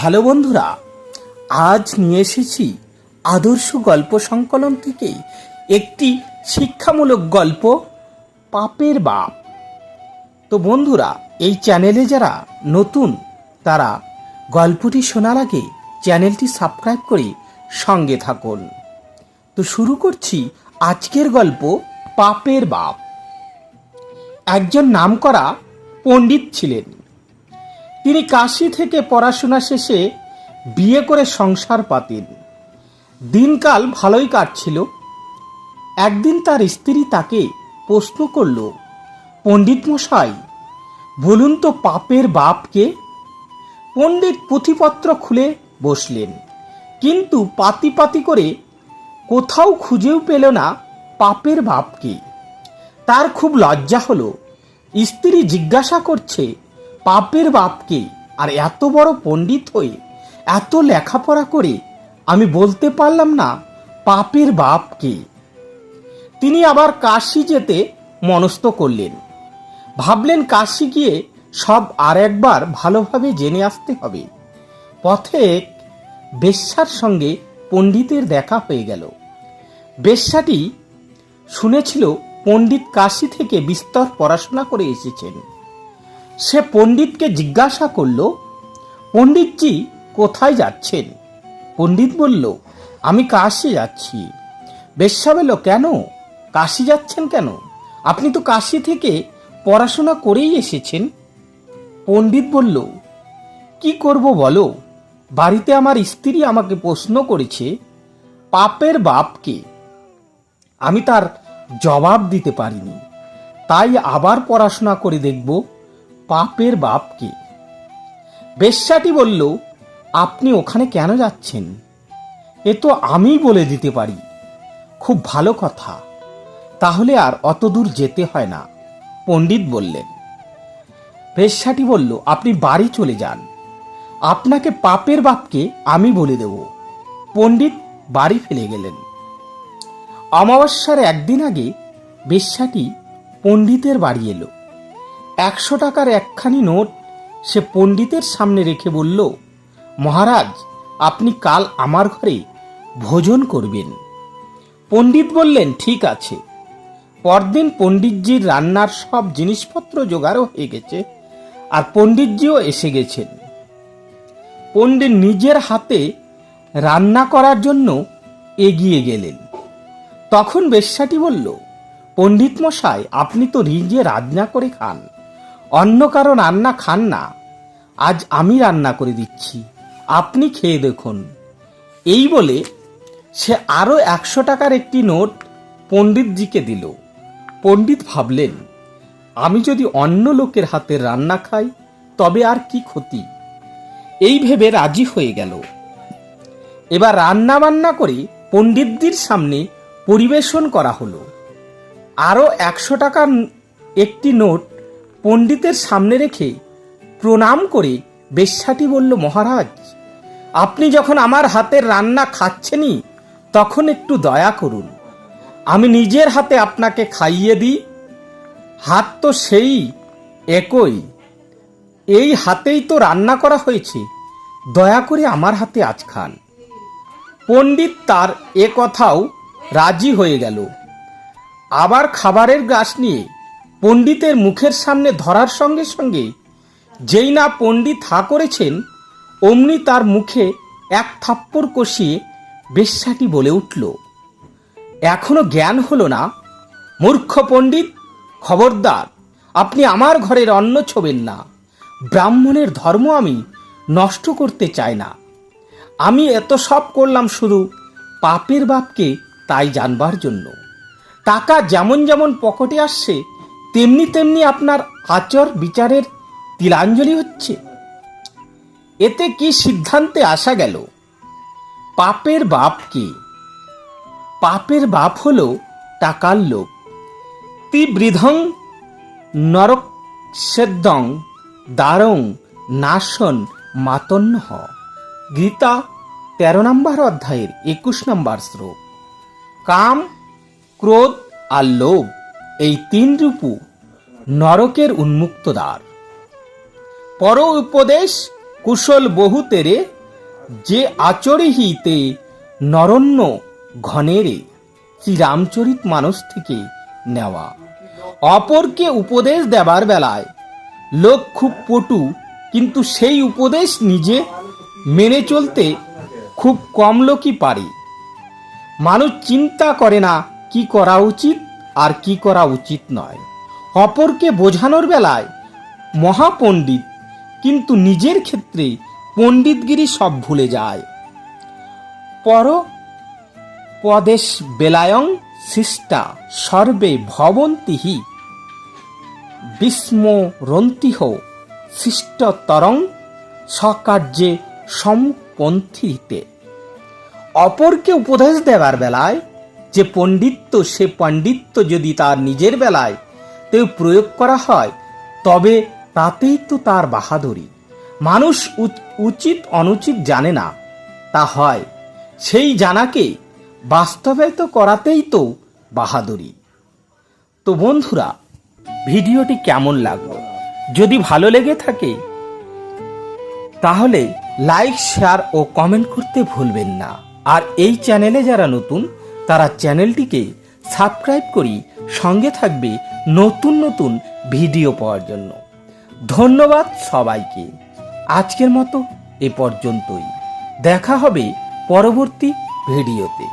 Hello বন্ধুরা, আজ নিয়ে এসেছি আদর্শ গল্প সংকলন থেকে একটি শিক্ষামূলক গল্প, পাপের বাপ। তো বন্ধুরা, এই চ্যানেলে যারা নতুন, তারা গল্পটি শোনার আগে চ্যানেলটি সাবস্ক্রাইব করে সঙ্গে থাকুন। তো শুরু করছি আজকের গল্প, পাপের বাপ। একজন নামকরা পণ্ডিত ছিলেন। তিনি কাশি থেকে পড়াশোনা শেষে বিয়ে করে সংসার পাতেন দিনকাল ভালোই কাটছিল। একদিন তার স্ত্রী তাকে প্রশ্ন করল, পণ্ডিত মশাই, বলুন তো পাপের বাপকে? পণ্ডিত পুঁথিপত্র খুলে বসলেন, কিন্তু পাতি পাতি করে কোথাও খুঁজেও পেল না পাপের বাপকে। তার খুব লজ্জা হলো। স্ত্রী জিজ্ঞাসা করছে পাপের বাপকে আর এত বড় পণ্ডিত হয়ে এত লেখাপড়া করে আমি বলতে পারলাম না পাপের বাপকে। তিনি আবার কাশি যেতে মনস্থ করলেন। ভাবলেন কাশি গিয়ে সব আর একবার ভালোভাবে জেনে আসতে হবে। পথে বেশ্যার সঙ্গে পণ্ডিতের দেখা হয়ে গেল। বেশ্যাটি শুনেছিল পণ্ডিত কাশি থেকে বিস্তর পড়াশোনা করে এসেছেন। সে পণ্ডিতকে জিজ্ঞাসা করল, পণ্ডিতজি, কোথায় যাচ্ছেন? পণ্ডিত বলল, আমি কাশি যাচ্ছি। বেশ্যা কেন? কাশি যাচ্ছেন কেন? আপনি তো কাশি থেকে পড়াশোনা করেই এসেছেন। পণ্ডিত বলল, কি করব বলো? বাড়িতে আমার স্ত্রী আমাকে প্রশ্ন করেছে, পাপের বাপকে আমি তার জবাব দিতে পারিনি। তাই আবার পড়াশোনা করে দেখব। পাপের বাপকে বেশ্যাটি বলল, আপনি ওখানে কেন যাচ্ছেন? এ তো আমি বলে দিতে পারি। খুব ভালো কথা। তাহলে আর অত দূর যেতে হয় না। পণ্ডিত বললেন। বেশ্যাটি বলল, আপনি বাড়ি চলে যান। আপনাকে পাপের বাপকে আমি বলে দেব। পণ্ডিত বাড়ি ফেলে গেলেন। অমাবস্যার একদিন আগে বেশ্যাটি পণ্ডিতের বাড়ি এলো। একশো টাকার একখানি নোট সে পণ্ডিতের সামনে রেখে বলল, মহারাজ, আপনি কাল আমার ঘরে ভোজন করবেন। পণ্ডিত বললেন, ঠিক আছে। পরদিন পণ্ডিতজির রান্নার সব জিনিসপত্র জোগাড়ও হয়ে গেছে আর পণ্ডিতজিও এসে গেছেন। পণ্ডিত নিজের হাতে রান্না করার জন্য এগিয়ে গেলেন। তখন বেশ্যাটি বলল, পণ্ডিত মশাই, আপনি তো নিজে রান্না করে খান। অন্য কারও রান্না খান না। আজ আমি রান্না করে দিচ্ছি। আপনি খেয়ে দেখুন। এই বলে সে আরও একশো টাকার একটি নোট পণ্ডিতজিকে দিল। পণ্ডিত ভাবলেন, আমি যদি অন্য লোকের হাতের রান্না খাই, তবে আর কি ক্ষতি? এই ভেবে রাজি হয়ে গেল। এবার রান্না বান্না করে পণ্ডিতজির সামনে পরিবেশন করা হলো। আরও একশো টাকার একটি নোট পণ্ডিতের সামনে রেখে প্রণাম করে বেশ্যাটি বলল, মহারাজ, আপনি যখন আমার হাতের রান্না খাচ্ছেনই, তখন একটু দয়া করুন। আমি নিজের হাতে আপনাকে খাইয়ে দিই। হাত তো সেই একই। এই হাতেই তো রান্না করা হয়েছে। দয়া করে আমার হাতে আজ খান। পণ্ডিত তার এ কথাও রাজি হয়ে গেল। আবার খাবারের গ্লাস নিয়ে পণ্ডিতের মুখের সামনে ধরার সঙ্গে সঙ্গে যেই না পণ্ডিত হা করেছেন, অমনি তার মুখে এক থাপ্পড় কষিয়ে বেশ্যাটি বলে উঠল, এখনও জ্ঞান হলো না? মূর্খ পণ্ডিত, খবরদার, আপনি আমার ঘরের অন্ন ছোবেন না। ব্রাহ্মণের ধর্ম আমি নষ্ট করতে চাই না। আমি এত সব করলাম শুধু পাপের বাপকে তাই জানবার জন্য। টাকা যেমন যেমন পকেটে আসছে তেমনি তেমনি আপনার আচর বিচারের তিলাঞ্জলি হচ্ছে। এতে কি সিদ্ধান্তে আসা গেল? পাপের বাপ কি? পাপের বাপ হল টাকার লোক। তীবৃধং নরক সেদ্দং দারং নাশন মাতন্য গীতা তেরো নম্বর অধ্যায়ের একুশ নম্বর শ্লোক। কাম, ক্রোধ আর লোভ। এই তিন রূপু নরকের উন্মুক্ত দ্বার পর উপদেশ কুশল বহুতেরে, যে আচরিহিতে নরণ্য ঘনেরে শ্রীরামচরিত মানস থেকে নেওয়া। অপরকে উপদেশ দেবার বেলায় লোক খুব পটু, কিন্তু সেই উপদেশ নিজে মেনে চলতে খুব কম লোকই পারে। মানুষ চিন্তা করে না, কি করা উচিত? আর কি করা উচিত নয়। অপরকে বোঝানোর বেলায় মহাপণ্ডিত কিন্তু নিজের ক্ষেত্রে পণ্ডিতগিরি সব ভুলে যায়। পর পদেশ বেলায়ং শিষ্টা সর্বে ভবন্তিহি বিস্মরন্তিহ শিষ্টতরং সকার্যে সমপন্থীতে। অপরকে উপদেশ দেওয়ার বেলায় যে পণ্ডিত্য, সে পাণ্ডিত্য যদি তার নিজের বেলায় তেও প্রয়োগ করা হয়, তবে তাতেই তো তার বাহাদুরি। মানুষ উচ- উচিত অনুচিত জানে না, তা হয়। সেই জানাকে বাস্তবায়িত করাতেই তো বাহাদুরি। তো বন্ধুরা, ভিডিওটি কেমন লাগল? যদি ভালো লেগে থাকে, তাহলে লাইক, শেয়ার ও কমেন্ট করতে ভুলবেন না। আর এই চ্যানেলে যারা নতুন তারা চ্যানেলটিকে সাবস্ক্রাইব করি, সঙ্গে থাকবে নতুন নতুন ভিডিও পাওয়ার জন্য। ধন্যবাদ সবাইকে। আজকের মতো এ পর্যন্তই। দেখা হবে পরবর্তী ভিডিওতে।